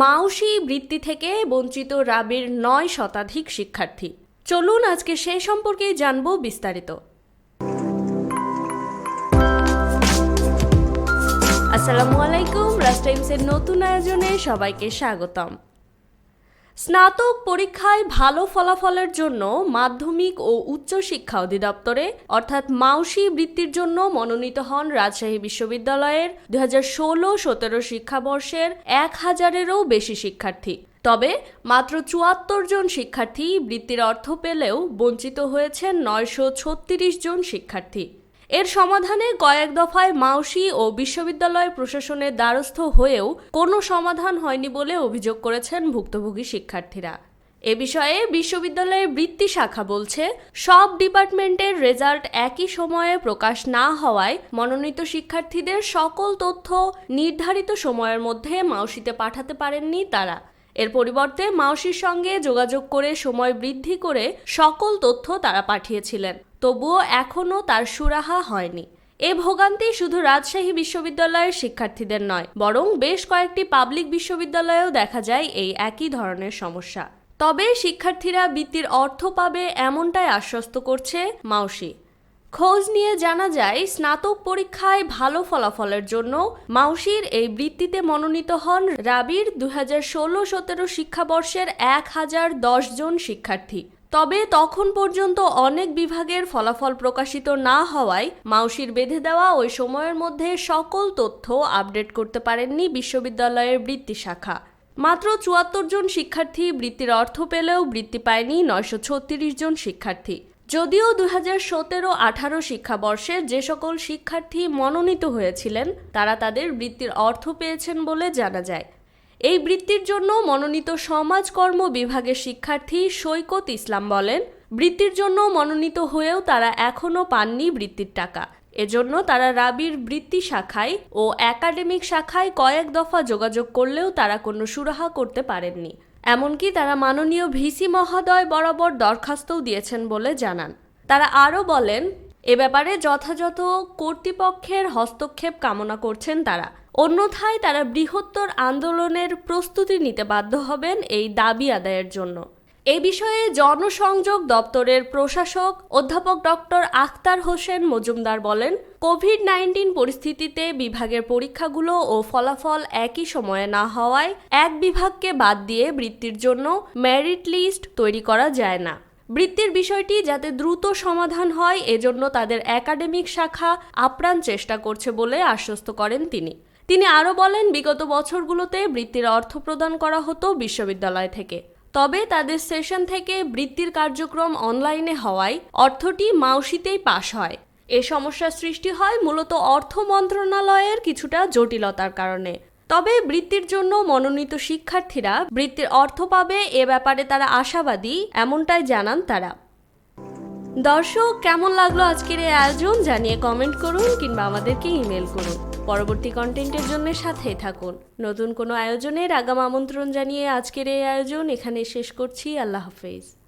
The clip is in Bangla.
মাউসি বৃত্তি থেকে বঞ্চিত রাবির নয় শতাধিক শিক্ষার্থী। চলুন আজকে সে সম্পর্কে জানব বিস্তারিত। আসসালামু আলাইকুম রাজ টাইমসের নতুন আয়োজনে সবাইকে স্বাগতম। স্নাতক পরীক্ষায় ভালো ফলাফলের জন্য মাধ্যমিক ও উচ্চ শিক্ষা অধিদপ্তরে, অর্থাৎ মাউসি বৃত্তির জন্য মনোনীত হন রাজশাহী বিশ্ববিদ্যালয়ের দুই হাজার ষোলো সতেরো শিক্ষাবর্ষের এক হাজারেরও বেশি শিক্ষার্থী। তবে মাত্র চুয়াত্তর জন শিক্ষার্থী বৃত্তির অর্থ পেলেও বঞ্চিত হয়েছেন নয়শো ছত্রিশ জন শিক্ষার্থী। এর সমাধানে কয়েক দফায় মাউসি ও বিশ্ববিদ্যালয় প্রশাসনের দ্বারস্থ হয়েও কোনো সমাধান হয়নি বলে অভিযোগ করেছেন ভুক্তভোগী শিক্ষার্থীরা। এ বিষয়ে বিশ্ববিদ্যালয়ের বৃত্তি শাখা বলছে, সব ডিপার্টমেন্টের রেজাল্ট একই সময়ে প্রকাশ না হওয়ায় মনোনীত শিক্ষার্থীদের সকল তথ্য নির্ধারিত সময়ের মধ্যে মাউসিতে পাঠাতে পারেননি তারা। এর পরিবর্তে মাউসির সঙ্গে যোগাযোগ করে সময় বৃদ্ধি করে সকল তথ্য তারা পাঠিয়েছিলেন। তবুও এখনও তার সুরাহা হয়নি। এ ভোগান্তি শুধু রাজশাহী বিশ্ববিদ্যালয়ের শিক্ষার্থীদের নয়, বরং বেশ কয়েকটি পাবলিক বিশ্ববিদ্যালয়েও দেখা যায় এই একই ধরনের সমস্যা। তবে শিক্ষার্থীরা বৃত্তির অর্থ পাবে এমনটাই আশ্বস্ত করছে মাউসি। খোঁজ নিয়ে জানা যায়, স্নাতক পরীক্ষায় ভালো ফলাফলের জন্য মাউসির এই বৃত্তিতে মনোনীত হন রাবির দু হাজার ষোলো সতেরো শিক্ষাবর্ষের এক হাজার দশ জন শিক্ষার্থী। তবে তখন পর্যন্ত অনেক বিভাগের ফলাফল প্রকাশিত না হওয়ায় মাউসির বেঁধে দেওয়া ওই সময়ের মধ্যে সকল তথ্য আপডেট করতে পারেননি বিশ্ববিদ্যালয়ের বৃত্তি শাখা। মাত্র চুয়াত্তর জন শিক্ষার্থী বৃত্তির অর্থ পেলেও বৃত্তি পায়নি নয়শো ছত্রিশ জন শিক্ষার্থী। যদিও দুই হাজার সতেরো আঠারো শিক্ষাবর্ষে যে সকল শিক্ষার্থী মনোনীত হয়েছিলেন, তারা তাদের বৃত্তির অর্থ পেয়েছেন বলে জানা যায়। এই বৃত্তির জন্য মনোনীত সমাজকর্ম বিভাগের শিক্ষার্থী সৈকত ইসলাম বলেন, বৃত্তির জন্য মনোনীত হয়েও তারা এখনও পাননি বৃত্তির টাকা। এজন্য তারা রাবির বৃত্তি শাখায় ও একাডেমিক শাখায় কয়েক দফা যোগাযোগ করলেও তারা কোনো সুরাহা করতে পারেননি। এমনকি তারা মাননীয় ভিসি মহোদয় বরাবর দরখাস্তও দিয়েছেন বলে জানান। তারা আরও বলেন এ ব্যাপারে যথাযথ কর্তৃপক্ষের হস্তক্ষেপ কামনা করছেন তারা। অন্যথায় তারা বৃহত্তর আন্দোলনের প্রস্তুতি নিতে বাধ্য হবেন এই দাবি আদায়ের জন্য। এ বিষয়ে জনসংযোগ দপ্তরের প্রশাসক অধ্যাপক ডক্টর আখতার হোসেন মজুমদার বলেন কোভিড নাইন্টিন পরিস্থিতিতে বিভাগের পরীক্ষাগুলো ও ফলাফল একই সময়ে না হওয়ায় এক বিভাগকে বাদ দিয়ে বৃত্তির জন্য মেরিট লিস্ট তৈরি করা যায় না। বৃত্তির বিষয়টি যাতে দ্রুত সমাধান হয়, এজন্য তাদের একাডেমিক শাখা আপ্রাণ চেষ্টা করছে বলে আশ্বস্ত করেন তিনি। তিনি আরও বলেন, বিগত বছরগুলোতে বৃত্তির অর্থ প্রদান করা হতো বিশ্ববিদ্যালয় থেকে। তবে তাদের সেশন থেকে বৃত্তির কার্যক্রম অনলাইনে হওয়ায় অর্থটি মাউসিতেই পাশ হয়। এ সমস্যার সৃষ্টি হয় মূলত অর্থ মন্ত্রণালয়ের কিছুটা জটিলতার কারণে। তবে বৃত্তির জন্য মনোনীত শিক্ষার্থীরা বৃত্তির অর্থ পাবে এ ব্যাপারে তারা আশাবাদী, এমনটাই জানান তারা। দর্শক, কেমন লাগল আজকের এই আয়োজন জানিয়ে কমেন্ট করুন কিংবা আমাদেরকে ইমেল করুন। পরবর্তী কন্টেন্টের জন্য সাথেই থাকুন। নতুন কোনো আয়োজনের আগাম আমন্ত্রণ জানিয়ে আজকের এই আয়োজন এখানে শেষ করছি। আল্লাহ হাফেজ।